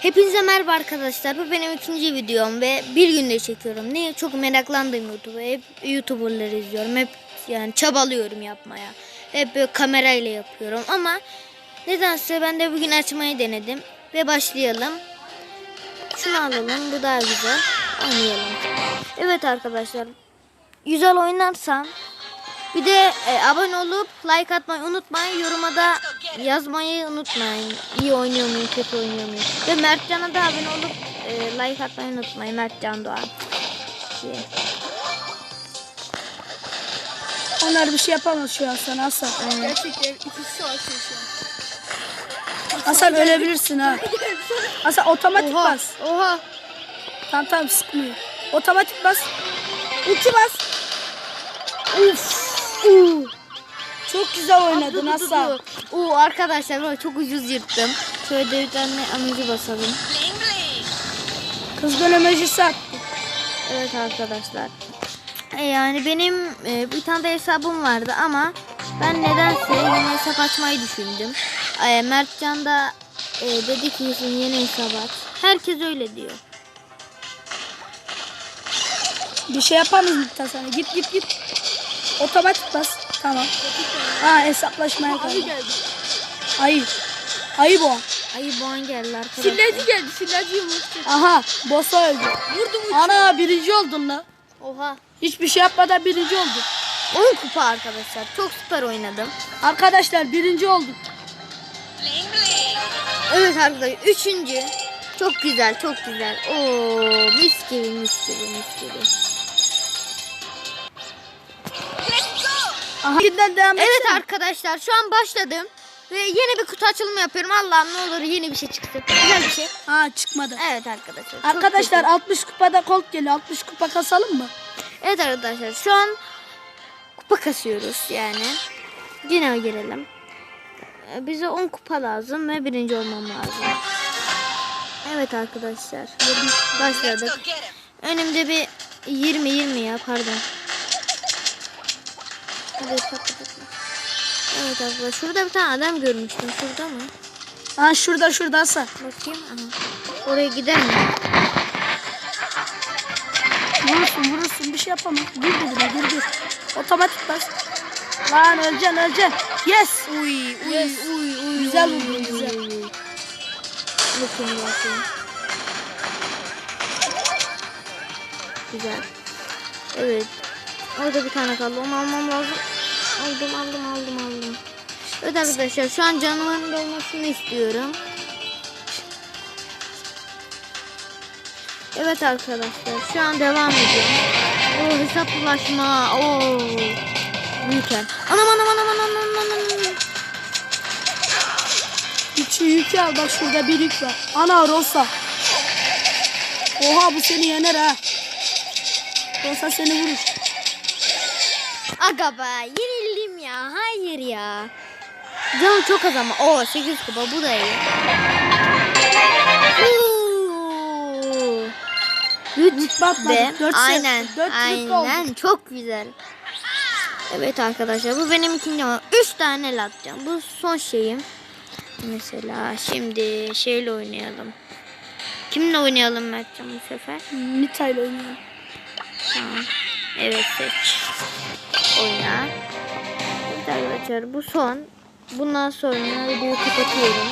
Hepinize merhaba arkadaşlar. Bu benim ikinci videom ve bir günde çekiyorum. Niye? Çok meraklandım YouTube'a. Hep YouTuber'ları izliyorum. Hep yani çabalıyorum yapmaya. Hep böyle kamerayla yapıyorum ama nedense ben de bugün açmayı denedim ve başlayalım. Şunu alalım. Bu daha güzel. Oynayalım. Evet arkadaşlar. Güzel oynarsan bir de e, abone olup like atmayı unutmayın. Yoruma da yazmayı unutmayın. İyi oynuyor muyum, kötü oynuyor muyum? Ve Mertcan'a da abone olup e, like atmayı unutmayın. Mertcan Doğan. diye. Onlar bir şey yapamaz şu an sana Hasan. Gerçekten ikisi savaşıyor şu an. Hasan ölebilirsin ha. Hasan otomatik Oha, bas. oha. Tamam tamam sıkmıyor. Otomatik bas. Ulti bas. Uf. uu. Çok güzel oynadın Dur, dur, dur, Hasan. dur. Oo arkadaşlar bak çok ucuz yırttım. Şöyle de bir tane amacı basalım. Kızgın emojisi at. Evet arkadaşlar. E, yani benim e, bir tane de hesabım vardı ama ben nedense yeni hesap açmayı düşündüm. E, Mertcan da e, dedi ki "Sen yeni hesap aç. Herkes öyle diyor. Bir şey yapamaz Miktat sana. Git git git. Otomatik bas. Tamam. Ha hesaplaşmaya geldi. Ayı. Ayı bu. Ayı boğan geldi arkadaşlar. Sillacı geldi. Sillacı yumruktu. Aha. Bossa öldü. Vurdum uçtu. Ana birinci oldun la. Oha. Hiçbir şey yapmadan birinci oldun. 10 kupa arkadaşlar. Çok süper oynadım. Arkadaşlar birinci olduk. Evet arkadaşlar. Üçüncü. Çok güzel çok güzel. Oo mis gibi mis gibi mis gibi. Aha. Ginden devam Evet etsene. arkadaşlar şu an başladım. Ve yeni bir kutu açılımı yapıyorum. Allah'ım ne olur yeni bir şey çıksın. Güzel bir şey. Ha çıkmadı. Evet arkadaşlar. Arkadaşlar güzel. 60 kupada kolt geliyor. 60 kupa kasalım mı? Evet arkadaşlar şu an kupa kasıyoruz yani. Yine girelim. Ee, Bize 10 kupa lazım ve birinci olmam lazım. Evet arkadaşlar. Başladık. Önümde bir 20 20 ya pardon. Evet arkadaşlar şurada bir tane adam görmüştüm. Şurada mı? Ha şurada şurada Hasan. Bakayım. Aha. Oraya gider mi? Vurursun vurursun bir şey yapamam. Gir dibine gir gir. Otomatik bas. Lan öleceksin öleceksin. Yes. Uy uy Yes. uy uy. Güzel vurdun, güzel. Bakın bakın. Güzel. Evet. Orada bir tane kaldı. Onu almam lazım. Aldım aldım aldım aldım. Evet arkadaşlar şu an canımın dolmasını istiyorum. Evet arkadaşlar şu an devam ediyorum. Oo hesaplaşma. Oo. Büyüken. Anam anam anam anam anam anam. İçi yükü al bak şurada bir yük var. Ana Rosa. Oha bu seni yener ha. Rosa seni vurur. Aga be yenildim ya. Hayır ya. Canım çok az ama. Oo 8 kupa bu da iyi. Oo. Rütbe atmadık. Ve Dört set- aynen dört rütbe olduk. aynen çok güzel. Evet arkadaşlar bu benim ikinci ama 3 tane el atacağım. Bu son şeyim. Mesela şimdi şeyle oynayalım. Kimle oynayalım Mertcan bu sefer? Nita ile oynayalım. Tamam. Evet seç. Oyna. Evet arkadaşlar bu son. Bundan sonra videoyu kapatıyorum.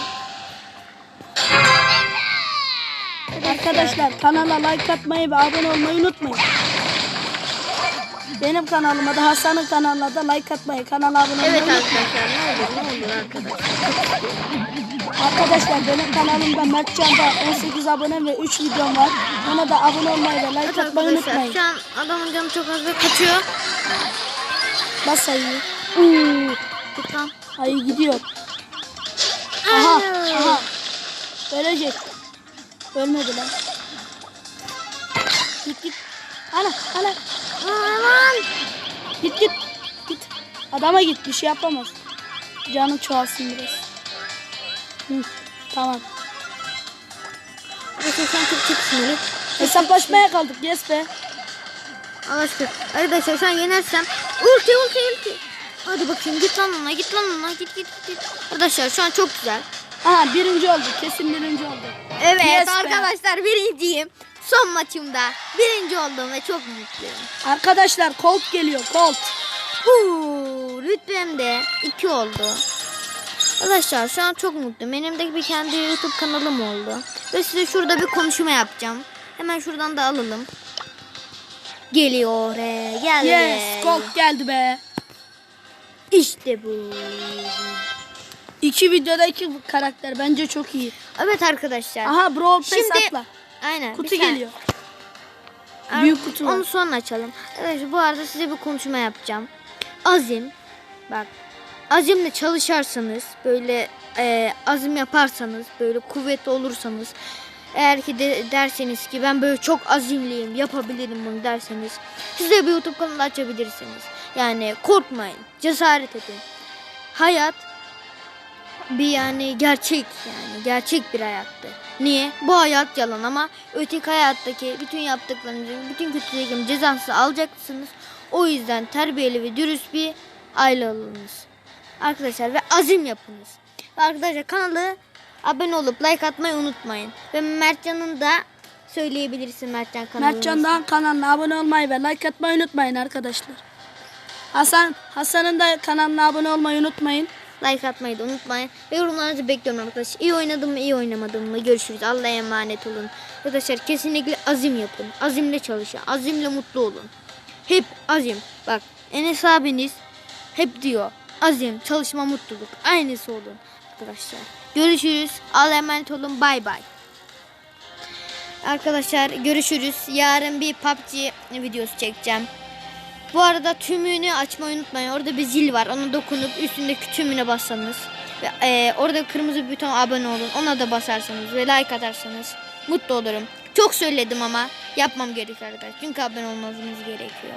Arkadaşlar kanala like atmayı ve abone olmayı unutmayın. Benim kanalıma da Hasan'ın kanalına da like atmayı, kanala abone olmayı Evet unutmayın. arkadaşlar ne olur ne olur arkadaşlar. Arkadaşlar benim kanalımda Mertcan'da 18 abone ve 3 videom var. Ona da abone olmayı ve Evet like atmayı arkadaşlar unutmayın. şu an adamın canı çok az ve kaçıyor. Bas sayıyı. Uuu. Git lan. Ayı gidiyor. Aha, aha. Ölecek. Ölmedi lan. Git git. Ana, ana. Aman. Git git. Git. Adama git bir şey yapamaz. Canı çoğalsın biraz. Hı, tamam. Şu an çok çok sinirli. Hesaplaşmaya kaldık. Yes be. Aşkına. Arkadaşlar şu an yenersem ulti ulti ulti. Hadi bakayım git lan ona git lan ona git git git. Arkadaşlar şu an çok güzel. Aha birinci oldu. Kesin birinci oldu. Evet Yes be. arkadaşlar birinciyim. Son maçımda birinci oldum ve çok mutluyum. Arkadaşlar Colt geliyor. Colt. Huu, rütbem de 2 oldu. Arkadaşlar şu an çok mutluyum. Benim de bir kendi YouTube kanalım oldu. Ve size şurada bir konuşma yapacağım. Hemen şuradan da alalım. Geliyor he, geldi. Yes. Colt geldi be. İşte bu. İki videoda iki karakter. Bence çok iyi. Evet arkadaşlar. Aha Brawl Pass Şimdi atla. aynen. Kutu geliyor. Ar- Büyük kutu var. Onu sonra açalım. Evet bu arada size bir konuşma yapacağım. Azim bak azimle çalışırsanız böyle e, azim yaparsanız böyle kuvvetli olursanız eğer ki de derseniz ki ben böyle çok azimliyim yapabilirim bunu derseniz siz de bir YouTube kanalı açabilirsiniz. Yani korkmayın cesaret edin. Hayat bir yani gerçek yani gerçek bir hayattı. Niye? Bu hayat yalan ama öteki hayattaki bütün yaptıklarınızın, bütün kötülüklerin cezasını alacaksınız. O yüzden terbiyeli ve dürüst bir aile olunuz. Arkadaşlar ve azim yapınız. Ve arkadaşlar kanalı abone olup like atmayı unutmayın. Ve Mertcan'ın da söyleyebilirsin Mertcan kanalını. Mertcan Dağın kanalına abone olmayı ve like atmayı unutmayın arkadaşlar. Hasan Hasan'ın da kanalına abone olmayı unutmayın. Like atmayı da unutmayın. Ve yorumlarınızı bekliyorum arkadaşlar. İyi oynadım mı iyi oynamadım mı görüşürüz. Allah'a emanet olun. Arkadaşlar kesinlikle azim yapın. Azimle çalışın. Azimle mutlu olun. Hep azim. Bak Enes abiniz hep diyor. Azim, çalışma, mutluluk. Aynısı olun arkadaşlar. Görüşürüz. Allah'a emanet olun. Bay bay. Arkadaşlar görüşürüz. Yarın bir PUBG videosu çekeceğim. Bu arada tümünü açmayı unutmayın. Orada bir zil var. Ona dokunup üstündeki tümüne bassanız ve e, orada kırmızı buton abone olun. Ona da basarsanız ve like atarsanız mutlu olurum. Çok söyledim ama yapmam gerekiyor arkadaşlar. Çünkü abone olmanız gerekiyor.